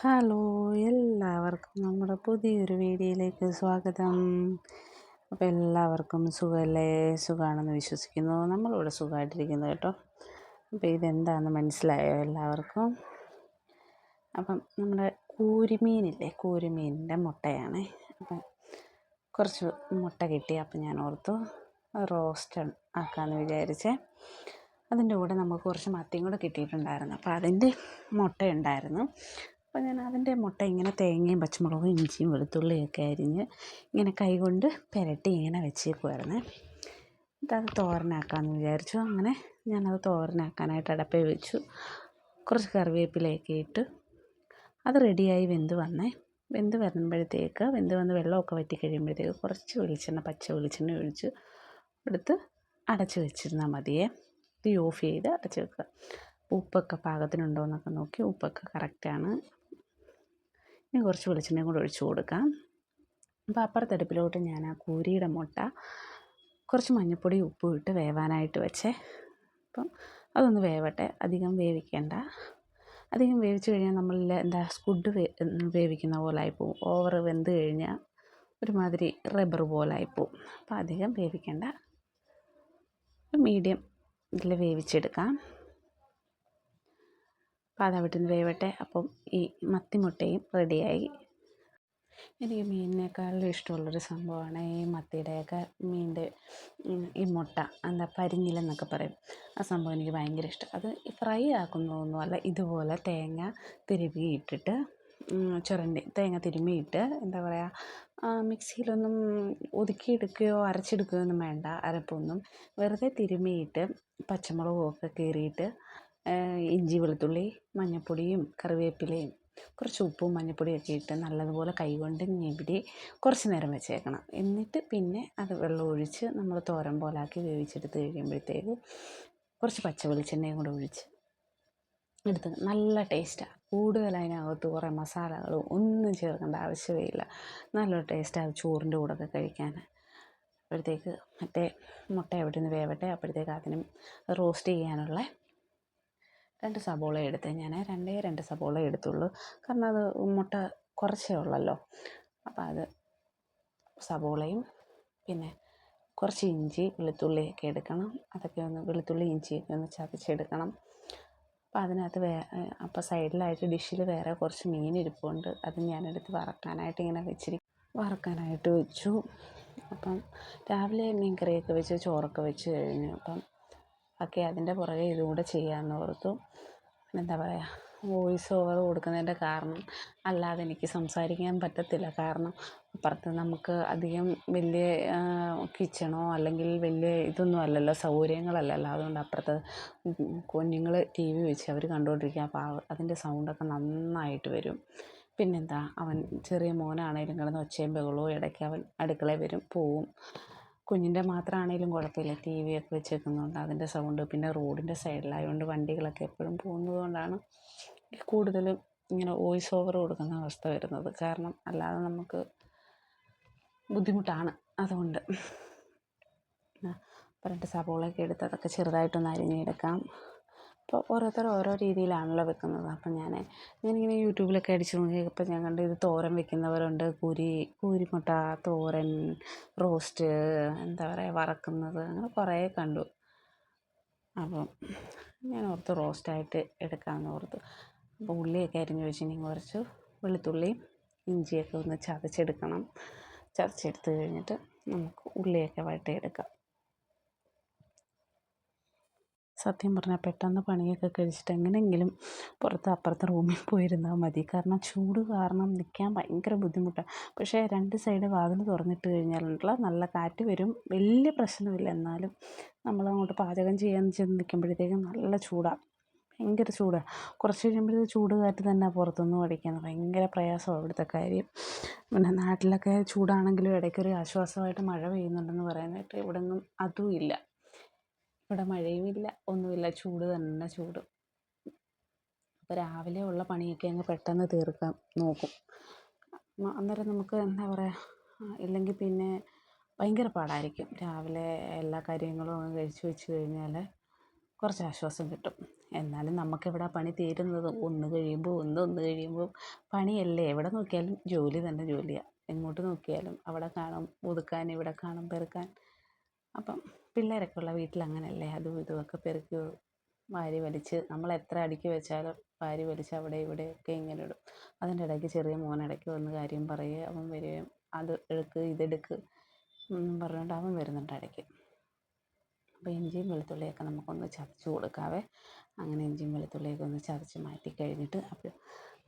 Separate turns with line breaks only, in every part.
Hello എല്ലാവർക്കും നമ്മുടെ പുതിയൊരു വീഡിയോയിലേക്ക് സ്വാഗതം. അപ്പോൾ എല്ലാവർക്കും സുഖമല്ലേ സുഖമാണെന്ന് വിശ്വസിക്കുന്നു. നമ്മളിവിടെ സുഖമായിട്ടിരിക്കുന്നു കേട്ടോ. അപ്പോൾ ഇതെന്താണെന്ന് മനസ്സിലായോ എല്ലാവർക്കും? അപ്പം നമ്മുടെ കൂരിമീനില്ലേ? കൂരിമീനിന്റെ മുട്ടയാണ്. അപ്പം കുറച്ച് മുട്ട കിട്ടി. അപ്പം ഞാൻ ഓർത്തു റോസ്റ്റ് ആക്കാമെന്ന് വിചാരിച്ചേ. അതിന്റെ കൂടെ നമുക്ക് കുറച്ച് മത്തിയും കൂടെ കിട്ടിയിട്ടുണ്ടായിരുന്നു. അപ്പോൾ അതിന്റെ മുട്ടയുണ്ടായിരുന്നു. അപ്പോൾ ഞാൻ അതിന്റെ മുട്ട ഇങ്ങനെ തേങ്ങയും പച്ചമുളകും ഇഞ്ചിയും വെളുത്തുള്ളിയൊക്കെ അരിഞ്ഞ് ഇങ്ങനെ കൈകൊണ്ട് പുരട്ടി ഇങ്ങനെ വെച്ചേക്കുമായിരുന്നേ എന്നിട്ട് അത് തോരനാക്കാമെന്ന് വിചാരിച്ചു. അങ്ങനെ ഞാനത് തോരനാക്കാനായിട്ട് അടപ്പേ വെച്ചു. കുറച്ച് കറിവേപ്പിലയൊക്കെ ഇട്ട് അത് റെഡിയായി വെന്ത് വന്നേ. വെന്ത് വരുമ്പോഴത്തേക്ക് വെന്ത് വന്ന് വെള്ളമൊക്കെ വറ്റി കഴിയുമ്പോഴത്തേക്ക് കുറച്ച് വെളിച്ചെണ്ണ പച്ച വെളിച്ചെണ്ണ ഒഴിച്ച് എടുത്ത് അടച്ച് വെച്ചിരുന്നാൽ മതിയേ. തീ ഓഫ് ചെയ്ത് അടച്ച് വെക്കുക. ഉപ്പൊക്കെ പാകത്തിനുണ്ടോ എന്നൊക്കെ നോക്കി. ഉപ്പൊക്കെ കറക്റ്റാണ്. ഇനി കുറച്ച് വെളിച്ചെണ്ണയും കൂടെ ഒഴിച്ചു കൊടുക്കാം. അപ്പോൾ അപ്പുറത്തടുപ്പിലോട്ട് ഞാൻ ആ കൂരിയുടെ മുട്ട കുറച്ച് മഞ്ഞൾപ്പൊടി ഉപ്പും ഇട്ട് വേവാനായിട്ട് വെച്ചേ. അപ്പം അതൊന്ന് വേവട്ടെ. അധികം വേവിക്കേണ്ട. അധികം വേവിച്ച് കഴിഞ്ഞാൽ നമ്മളിൽ എന്താ സ്കുഡ് വേ വേവിക്കുന്ന പോലെ ആയിപ്പോവും. ഓവർ വെന്ത് കഴിഞ്ഞാൽ ഒരുമാതിരി റബ്ബർ പോലെ ആയിപ്പോവും. അപ്പോൾ അധികം വേവിക്കേണ്ട. മീഡിയം ഇതിൽ വേവിച്ചെടുക്കാം. നിന്ന് വേവട്ടെ. അപ്പം ഈ മത്തിമുട്ടയും റെഡിയായി. എനിക്ക് മീനിനേക്കാളും ഇഷ്ടമുള്ളൊരു സംഭവമാണ് ഈ മത്തിയുടെയൊക്കെ മീനിന്റെ ഈ മുട്ട എന്താ പരിഞ്ഞിലെന്നൊക്കെ പറയും. ആ സംഭവം എനിക്ക് ഭയങ്കര ഇഷ്ടം. അത് ഫ്രൈ ആക്കുന്നതൊന്നുമല്ല ഇതുപോലെ തേങ്ങ തിരുവി ഇട്ടിട്ട് ചുരണ്ടി തേങ്ങ തിരുമ്മിയിട്ട് എന്താ പറയുക മിക്സിയിലൊന്നും ഒതുക്കിയെടുക്കുകയോ അരച്ചെടുക്കുകയോ ഒന്നും വേണ്ട അരപ്പൊന്നും വെറുതെ തിരുമ്മിയിട്ട് പച്ചമുളകും ഒക്കെ കീറിയിട്ട് ഇഞ്ചി വെളുത്തുള്ളി മഞ്ഞൾപ്പൊടിയും കറിവേപ്പിലയും കുറച്ച് ഉപ്പും മഞ്ഞൾപ്പൊടിയൊക്കെ ഇട്ട് നല്ലതുപോലെ കൈകൊണ്ട് ഞെവിടി കുറച്ച് നേരം വെച്ചേക്കണം. എന്നിട്ട് പിന്നെ അത് വെള്ളം ഒഴിച്ച് നമ്മൾ തോരൻ പോലാക്കി വേവിച്ചെടുത്ത് കഴിയുമ്പോഴത്തേക്ക് കുറച്ച് പച്ച വെളിച്ചെണ്ണയും കൂടെ ഒഴിച്ച് എടുത്ത് നല്ല ടേസ്റ്റാണ് കൂടുതൽ അതിനകത്ത് കുറേ മസാലകളും ഒന്നും ചേർക്കേണ്ട ആവശ്യമേ ഇല്ല നല്ല ടേസ്റ്റാണ് ചോറിന്റെ കൂടെ ഒക്കെ കഴിക്കാൻ അപ്പോഴത്തേക്ക് മറ്റേ മുട്ട എവിടെ നിന്ന് വേവട്ടെ അപ്പോഴത്തേക്ക് അതിനും റോസ്റ്റ് ചെയ്യാനുള്ള രണ്ട് സബോള എടുത്തേ ഞാൻ രണ്ടേ രണ്ട് സബോള എടുത്തുള്ളൂ. കാരണം അത് മുട്ട കുറച്ചേ ഉള്ളല്ലോ. അപ്പം അത് സബോളയും പിന്നെ കുറച്ച് ഇഞ്ചി വെളുത്തുള്ളിയൊക്കെ എടുക്കണം. അതൊക്കെ ഒന്ന് വെളുത്തുള്ളി ഇഞ്ചിയൊക്കെ ഒന്ന് ചതച്ചെടുക്കണം. അപ്പോൾ അതിനകത്ത് വേ അപ്പോൾ സൈഡിലായിട്ട് ഡിഷിൽ വേറെ കുറച്ച് മീൻ ഇരിപ്പുണ്ട്. അത് ഞാനെടുത്ത് വറക്കാനായിട്ട് ഇങ്ങനെ വെച്ചിരി വറക്കാനായിട്ട് വെച്ചു. അപ്പം രാവിലെ മീൻ കറിയൊക്കെ വെച്ച് ചോറൊക്കെ വെച്ച് കഴിഞ്ഞു. അപ്പം ഒക്കെ അതിന്റെ പുറകെ ഇതുകൂടെ ചെയ്യാമെന്ന് ഓർത്തു. എന്താ പറയുക വോയിസ് ഓവർ കൊടുക്കുന്നതിന്റെ കാരണം അല്ലാതെ എനിക്ക് സംസാരിക്കാൻ പറ്റത്തില്ല. കാരണം അപ്പുറത്ത് നമുക്ക് അധികം വലിയ കിച്ചണോ അല്ലെങ്കിൽ വലിയ ഇതൊന്നും അല്ലല്ലോ സൗകര്യങ്ങളല്ലല്ലോ അതുകൊണ്ട് അപ്പുറത്ത് കുഞ്ഞുങ്ങൾ ടി വി വെച്ച് അവർ കണ്ടുകൊണ്ടിരിക്കുക അപ്പോൾ അതിന്റെ സൗണ്ടൊക്കെ നന്നായിട്ട് വരും. പിന്നെന്താ അവൻ ചെറിയ മോനാണെങ്കിലും കിടന്ന് ഒച്ചയും ബഹളവും ഇടയ്ക്ക് അവൻ അടുക്കളയിൽ വരും പോവും. കുഞ്ഞിന്റെ മാത്രമാണെങ്കിലും കുഴപ്പമില്ല. ടി വി ഒക്കെ വെച്ചേക്കുന്നതുകൊണ്ട് അതിന്റെ സൗണ്ട് പിന്നെ റോഡിന്റെ സൈഡിലായതുകൊണ്ട് വണ്ടികളൊക്കെ എപ്പോഴും പോകുന്നത് കൊണ്ടാണ് കൂടുതലും ഇങ്ങനെ വോയിസ് ഓവർ കൊടുക്കുന്ന അവസ്ഥ വരുന്നത്. കാരണം അല്ലാതെ നമുക്ക് ബുദ്ധിമുട്ടാണ് അതുകൊണ്ട്. രണ്ട് സബോളയൊക്കെ എടുത്ത് അതൊക്കെ ചെറുതായിട്ടൊന്ന് അരിഞ്ഞെടുക്കാം. അപ്പോൾ ഓരോരുത്തർ ഓരോ രീതിയിലാണല്ലോ വെക്കുന്നത്. അപ്പം ഞാൻ ഞാനിങ്ങനെ യൂട്യൂബിലൊക്കെ അടിച്ച് നോക്കിയപ്പോൾ ഞാൻ കണ്ടു ഇത് തോരൻ വെക്കുന്നവരുണ്ട്. കൂരി കൂരിമുട്ട തോരൻ റോസ്റ്റ് എന്താ പറയുക വറക്കുന്നത് അങ്ങനെ കുറേ കണ്ടു. അപ്പം ഞാൻ ഓർത്ത് റോസ്റ്റായിട്ട് എടുക്കാമെന്ന് ഓർത്തു. അപ്പോൾ ഉള്ളിയൊക്കെ അരിഞ്ഞ് വെച്ചിട്ടുണ്ടെങ്കിൽ കുറച്ച് വെളുത്തുള്ളിയും ഇഞ്ചിയൊക്കെ ഒന്ന് ചതച്ചെടുക്കണം. ചതച്ചെടുത്ത് കഴിഞ്ഞിട്ട് നമുക്ക് ഉള്ളിയൊക്കെ വഴറ്റിയെടുക്കാം. സത്യം പറഞ്ഞാൽ പെട്ടെന്ന് പണിയൊക്കെ കഴിച്ചിട്ട് എങ്ങനെയെങ്കിലും പുറത്ത് അപ്പുറത്തെ റൂമിൽ പോയിരുന്നാൽ മതി. കാരണം ചൂട് കാരണം നിൽക്കാൻ ഭയങ്കര ബുദ്ധിമുട്ടാണ് പക്ഷേ രണ്ട് സൈഡ് വാതിൽ തുറന്നിട്ട് കഴിഞ്ഞാൽ നല്ല കാറ്റ് വരും. വലിയ പ്രശ്നമില്ല. എന്നാലും നമ്മളങ്ങോട്ട് പാചകം ചെയ്യാൻ ചെന്ന് നിൽക്കുമ്പോഴത്തേക്കും നല്ല ചൂടാണ് ഭയങ്കര ചൂടാണ് കുറച്ച് കഴിയുമ്പോഴത്തേക്ക് ചൂട് കാറ്റ് തന്നെ പുറത്തുനിന്ന് അടിക്കുന്നത് ഭയങ്കര പ്രയാസമാണ് ഇവിടുത്തെ കാര്യം. പിന്നെ നാട്ടിലൊക്കെ ചൂടാണെങ്കിലും ഇടയ്ക്കൊരു ആശ്വാസമായിട്ട് മഴ പെയ്യുന്നുണ്ടെന്ന് പറയുന്നത് ഇവിടെ ഒന്നും അതും ഇല്ല. ഇവിടെ മഴയുമില്ല ഒന്നുമില്ല. ചൂട് തന്നെ ചൂട്. അപ്പോൾ രാവിലെ ഉള്ള പണിയൊക്കെ അങ്ങ് പെട്ടെന്ന് തീർക്കാൻ നോക്കും. അന്നേരം നമുക്ക് എന്താ പറയുക ഇല്ലെങ്കിൽ പിന്നെ ഭയങ്കര പാടായിരിക്കും. രാവിലെ എല്ലാ കാര്യങ്ങളും അങ്ങ് കഴിച്ചു വെച്ച് കഴിഞ്ഞാൽ കുറച്ച് ആശ്വാസം കിട്ടും. എന്നാലും നമുക്കെവിടെ പണി തീരുന്നത് ഒന്ന് കഴിയുമ്പോൾ ഒന്ന് ഒന്ന് കഴിയുമ്പോൾ പണിയല്ലേ? എവിടെ നോക്കിയാലും ജോലി തന്നെ ജോലിയാണ് എങ്ങോട്ട് നോക്കിയാലും അവിടെ കാണും ഒതുക്കാൻ ഇവിടെ കാണും പെറുക്കാൻ. അപ്പം പിള്ളേരൊക്കെ ഉള്ള വീട്ടിൽ അങ്ങനെയല്ലേ അതും ഇതുമൊക്കെ പെറുക്കി വാരി വലിച്ച് നമ്മൾ എത്ര അടുക്കി വെച്ചാലും വാരി വലിച്ച് അവിടെ ഇവിടെയൊക്കെ ഇങ്ങനെ ഇടും അതിന്റെ ഇടയ്ക്ക് ചെറിയ മോൻ ഇടയ്ക്ക് വന്ന് കാര്യം പറയുക അവൻ വരികയും അത് എടുക്ക് ഇതെടുക്ക് എന്നും പറഞ്ഞുകൊണ്ട് അവൻ വരുന്നുണ്ട് ഇടയ്ക്ക്. അപ്പോൾ ഇഞ്ചിയും വെളുത്തുള്ളിയൊക്കെ നമുക്കൊന്ന് ചതച്ച് കൊടുക്കാവേ. അങ്ങനെ ഇഞ്ചിയും വെളുത്തുള്ളിയൊക്കെ ഒന്ന് ചതച്ച് മാറ്റി കഴിഞ്ഞിട്ട് അപ്പോൾ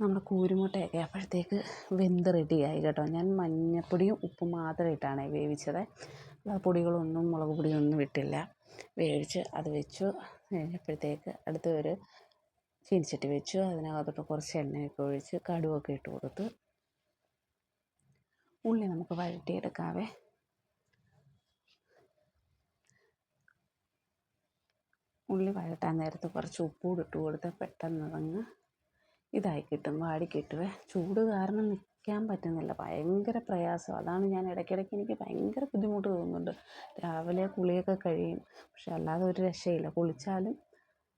നമ്മുടെ കൂരുമുട്ടയൊക്കെ അപ്പോഴത്തേക്ക് വെന്ത് റെഡിയായി കേട്ടോ. ഞാൻ മഞ്ഞൾപ്പൊടിയും ഉപ്പും മാത്രം ഇട്ടാണ് വേവിച്ചത്. പൊടികളൊന്നും മുളക് പൊടിയൊന്നും ഇട്ടില്ല. വേവിച്ച് അത് വെച്ചു. കഴിഞ്ഞപ്പോഴത്തേക്ക് അടുത്ത ഒരു ചീനിച്ചട്ടി വെച്ചു. അതിനകത്തോട്ട് കുറച്ച് എണ്ണയൊക്കെ ഒഴിച്ച് കടുവൊക്കെ ഇട്ട് കൊടുത്ത്. ഉള്ളി നമുക്ക് വഴറ്റിയെടുക്കാവേ. ഉള്ളി വഴട്ടാൻ നേരത്ത് കുറച്ച് ഉപ്പൂടി ഇട്ട് കൊടുത്താൽ പെട്ടെന്ന് അതങ്ങ് ഇതായി കിട്ടും വാടി കിട്ടുവേ. ചൂട് കാരണം നിൽക്കാൻ പറ്റുന്നില്ല. ഭയങ്കര പ്രയാസം. അതാണ് ഞാൻ ഇടയ്ക്കിടയ്ക്ക് എനിക്ക് ഭയങ്കര ബുദ്ധിമുട്ട് തോന്നുന്നുണ്ട്. രാവിലെ കുളിയൊക്കെ കഴിയും. പക്ഷെ അല്ലാതെ ഒരു രക്ഷയില്ല. കുളിച്ചാലും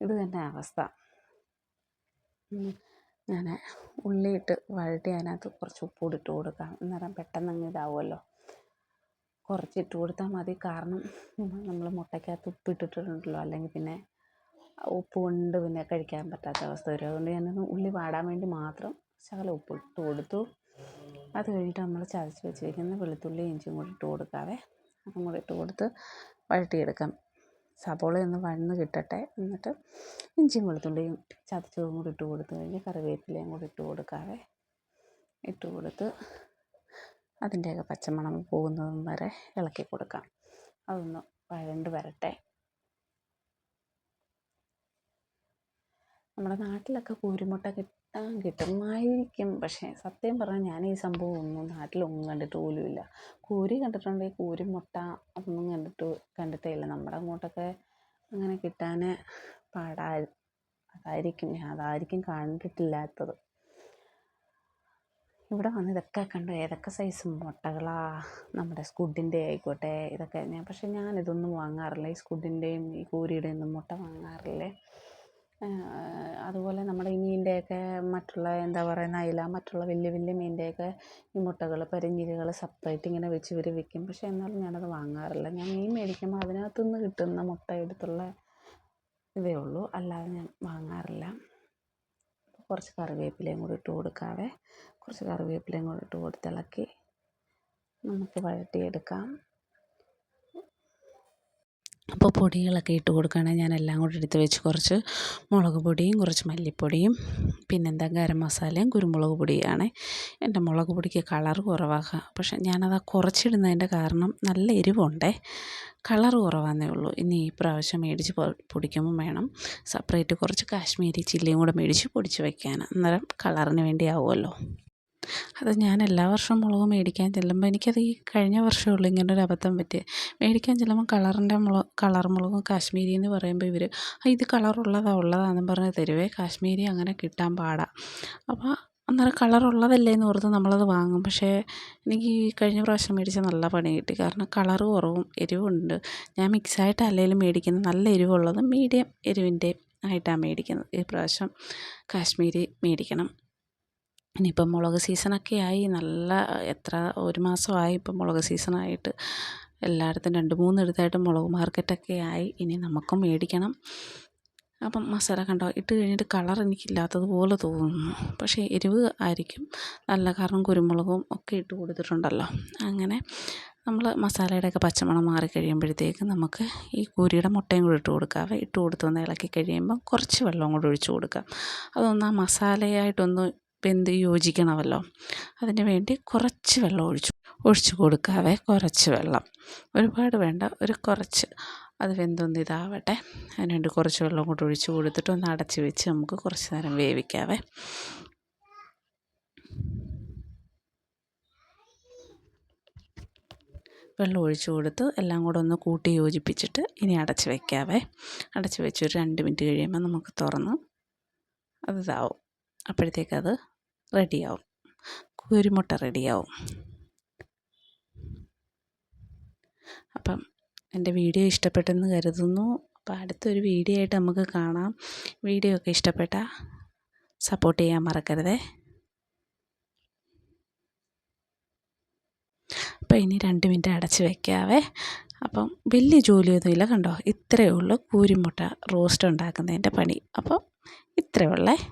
ഇത് തന്നെ അവസ്ഥ. ഞാൻ ഉള്ളിയിട്ട് വഴറ്റി അതിനകത്ത് കുറച്ച് ഉപ്പൂടി ഇട്ട് കൊടുക്കാം. അന്നേരം പെട്ടെന്ന് അങ്ങ് ഇതാവുമല്ലോ. കുറച്ച് ഇട്ട് കൊടുത്താൽ മതി. കാരണം നമ്മൾ മുട്ടയ്ക്കകത്ത് ഉപ്പ് ഇട്ടിട്ടുണ്ടല്ലോ. അല്ലെങ്കിൽ പിന്നെ ഉപ്പ് കൊണ്ട് പിന്നെ കഴിക്കാൻ പറ്റാത്ത അവസ്ഥ വരും. അതുകൊണ്ട് ഞാനൊന്ന് ഉള്ളി വാടാൻ വേണ്ടി മാത്രം ശകലം ഉപ്പ് ഇട്ട് കൊടുത്തു. അത് കഴിഞ്ഞിട്ട് നമ്മൾ ചതച്ച് വെച്ചിരിക്കുന്ന വെളുത്തുള്ളി ഇഞ്ചിയും കൂടി ഇട്ട് കൊടുക്കാവേ. അതും കൂടി ഇട്ട് കൊടുത്ത് വഴറ്റിയെടുക്കാം. സബോള ഒന്ന് വഴന്ന് കിട്ടട്ടെ. എന്നിട്ട് ഇഞ്ചിയും വെളുത്തുള്ളിയും ചതച്ചതും കൂടി ഇട്ട് കൊടുത്ത് കഴിഞ്ഞ് കറിവേപ്പിലയും കൂടി ഇട്ട് കൊടുക്കാവേ. ഇട്ട് കൊടുത്ത് അതിന്റെയൊക്കെ പച്ചമണം പോകുന്നതും വരെ ഇളക്കി കൊടുക്കാം. അതൊന്ന് വഴണ്ട് വരട്ടെ. നമ്മുടെ നാട്ടിലൊക്കെ കുരുമുട്ട കിട്ടുമായിരിക്കും. പക്ഷേ സത്യം പറഞ്ഞാൽ ഞാൻ ഈ സംഭവം ഒന്നും നാട്ടിലൊന്നും കണ്ടിട്ട് പോലുമില്ല. കൂരി കണ്ടിട്ടുണ്ടെങ്കിൽ മുട്ട അതൊന്നും കണ്ടിട്ട് കണ്ടിട്ടേ ഇല്ല നമ്മുടെ അങ്ങോട്ടൊക്കെ അങ്ങനെ കിട്ടാൻ പാടാ. അതായിരിക്കും. ഞാൻ അതായിരിക്കും കണ്ടിട്ടില്ലാത്തത്. ഇവിടെ വന്ന് ഇതൊക്കെ കണ്ടു. ഏതൊക്കെ സൈസ് മുട്ടകളാ? നമ്മുടെ സ്കുഡിന്റെ ആയിക്കോട്ടെ ഇതൊക്കെ ഞാൻ പക്ഷേ ഞാനിതൊന്നും വാങ്ങാറില്ല. ഈ സ്കുഡിന്റെയും ഈ കൂരിയുടെയൊന്നും മുട്ട വാങ്ങാറില്ലേ? അതുപോലെ നമ്മുടെ ഈ മീനിന്റെയൊക്കെ മറ്റുള്ള എന്താ പറയുക നൈല മറ്റുള്ള വലിയ വലിയ മീനിന്റെയൊക്കെ ഈ മുട്ടകൾ പരിഞ്ഞിലുകൾ സെപ്പറേറ്റ് ഇങ്ങനെ വെച്ച് ഇവർ വിൽക്കും പക്ഷേ എന്നാലും ഞാനത് വാങ്ങാറില്ല. ഞാൻ മീൻ മേടിക്കുമ്പോൾ അതിനകത്തു നിന്ന് കിട്ടുന്ന മുട്ട എടുത്തുള്ള ഇതേ ഉള്ളൂ. അല്ലാതെ ഞാൻ വാങ്ങാറില്ല. കുറച്ച് കറിവേപ്പിലയും കൂടി ഇട്ട് കൊടുക്കാവേ. കുറച്ച് കറിവേപ്പിലയും കൂടി ഇട്ട് കൊടുത്തിളക്കി നമുക്ക് വഴറ്റിയെടുക്കാം. അപ്പോൾ പൊടികളൊക്കെ ഇട്ട് കൊടുക്കുകയാണെങ്കിൽ ഞാൻ എല്ലാം കൂടി എടുത്ത് വെച്ച് കുറച്ച് മുളക് പൊടിയും കുറച്ച് മല്ലിപ്പൊടിയും പിന്നെന്താ ഗരം മസാലയും കുരുമുളക് പൊടിയാണ്. എന്റെ മുളക് പൊടിക്ക് കളർ കുറവാണ്. പക്ഷേ ഞാനത് കുറച്ചിടുന്നതിന്റെ കാരണം നല്ല എരിവുണ്ടേ. കളർ കുറവാന്നേ ഉള്ളൂ. ഇനി ഈ പ്രാവശ്യം മേടിച്ച് പൊടിക്കുമ്പം വേണം സെപ്പറേറ്റ് കുറച്ച് കാശ്മീരി ചില്ലിയും കൂടെ മേടിച്ച് പൊടിച്ച് വയ്ക്കാൻ അന്നേരം കളറിന് വേണ്ടി ആവുമല്ലോ അത് ഞാൻ എല്ലാ വർഷവും മുളക് മേടിക്കാൻ ചെല്ലുമ്പോൾ എനിക്കത് ഈ കഴിഞ്ഞ വർഷമേ ഉള്ളൂ ഇങ്ങനൊരു അബദ്ധം പറ്റിയത് മേടിക്കാൻ ചെല്ലുമ്പോൾ കളറിന്റെ മുളക് കളർ മുളകും കാശ്മീരി എന്ന് പറയുമ്പോൾ ഇവർ ഇത് കളറുള്ളതാണ് ഉള്ളതാണെന്നും പറഞ്ഞ് തരുവേ കാശ്മീരി അങ്ങനെ കിട്ടാൻ പാടാണ് അപ്പോൾ അന്നേരം കളറുള്ളതല്ലേ എന്ന് ഓർത്ത് നമ്മളത് വാങ്ങും. പക്ഷേ എനിക്ക് ഈ കഴിഞ്ഞ പ്രാവശ്യം മേടിച്ച നല്ല പണി കിട്ടി. കാരണം കളർ കുറവും എരിവുണ്ട്. ഞാൻ മിക്സായിട്ട് അല്ലെങ്കിലും മേടിക്കുന്നത് നല്ല എരിവുള്ളത് മീഡിയം എരിവിന്റെ ആയിട്ടാണ് മേടിക്കുന്നത്. ഈ പ്രാവശ്യം കാശ്മീരി മേടിക്കണം. ഇനിയിപ്പം മുളക് സീസണൊക്കെ ആയി നല്ല എത്ര ഒരു മാസമായി ഇപ്പം മുളക് സീസണായിട്ട് എല്ലായിടത്തും രണ്ട് മൂന്ന് മൂന്നിടത്തായിട്ട് മുളക് മാർക്കറ്റൊക്കെ ആയി ഇനി നമുക്കും മേടിക്കണം. അപ്പം മസാല കണ്ടോ ഇട്ട് കഴിഞ്ഞിട്ട് കളർ എനിക്കില്ലാത്തതുപോലെ തോന്നുന്നു. പക്ഷേ എരിവ് ആയിരിക്കും. നല്ല കാരണം കുരുമുളകും ഒക്കെ ഇട്ട് കൊടുത്തിട്ടുണ്ടല്ലോ. അങ്ങനെ നമ്മൾ മസാലയുടെയൊക്കെ പച്ചമണം മാറി കഴിയുമ്പോഴത്തേക്ക് നമുക്ക് ഈ കൂരിയുടെ മുട്ടയും കൂടി ഇട്ട് കൊടുക്കാവേ ഇട്ട് കൊടുത്തൊന്ന് ഇളക്കി കഴിയുമ്പം കുറച്ച് വെള്ളവും കൂടി ഒഴിച്ച് കൊടുക്കാം. അതൊന്ന് ആ മസാലയായിട്ടൊന്ന് വെന്ത് യോജിക്കണമല്ലോ. അതിന് വേണ്ടി കുറച്ച് വെള്ളം ഒഴിച്ചു. ഒഴിച്ചു കൊടുക്കാതെ കുറച്ച് വെള്ളം. ഒരുപാട് വേണ്ട ഒരു കുറച്ച്. അത് വെന്തൊന്ന് ഇതാവട്ടെ. അതിന് വേണ്ടി കുറച്ച് വെള്ളം കൂടെ ഒഴിച്ചു കൊടുത്തിട്ട് ഒന്ന് അടച്ച് വെച്ച് നമുക്ക് കുറച്ച് നേരം വേവിക്കാവേ. വെള്ളം ഒഴിച്ചു കൊടുത്ത് എല്ലാം കൂടെ ഒന്ന് കൂട്ടി യോജിപ്പിച്ചിട്ട് ഇനി അടച്ച് വയ്ക്കാവേ അടച്ച് വെച്ച് ഒരു രണ്ട് മിനിറ്റ് കഴിയുമ്പോൾ നമുക്ക് തുറന്ന് അത് ഇതാവും. അപ്പോഴത്തേക്കത് റെഡിയാവും. കുരുമുട്ട റെഡിയാവും. അപ്പം എന്റെ വീഡിയോ ഇഷ്ടപ്പെട്ടെന്ന് കരുതുന്നു. അപ്പോൾ അടുത്തൊരു വീഡിയോ ആയിട്ട് നമുക്ക് കാണാം. വീഡിയോ ഒക്കെ ഇഷ്ടപ്പെട്ട സപ്പോർട്ട് ചെയ്യാൻ മറക്കരുതേ. അപ്പോൾ ഇനി രണ്ട് മിനിറ്റ് അടച്ച് വെക്കാവേ. അപ്പം വലിയ ജോലിയൊന്നുമില്ല കണ്ടോ? ഇത്രയേ ഉള്ളൂ കൂരിമുട്ട റോസ്റ്റ് ഉണ്ടാക്കുന്നതിന്റെ പണി. അപ്പം ഇത്രയേ ഉള്ളേ.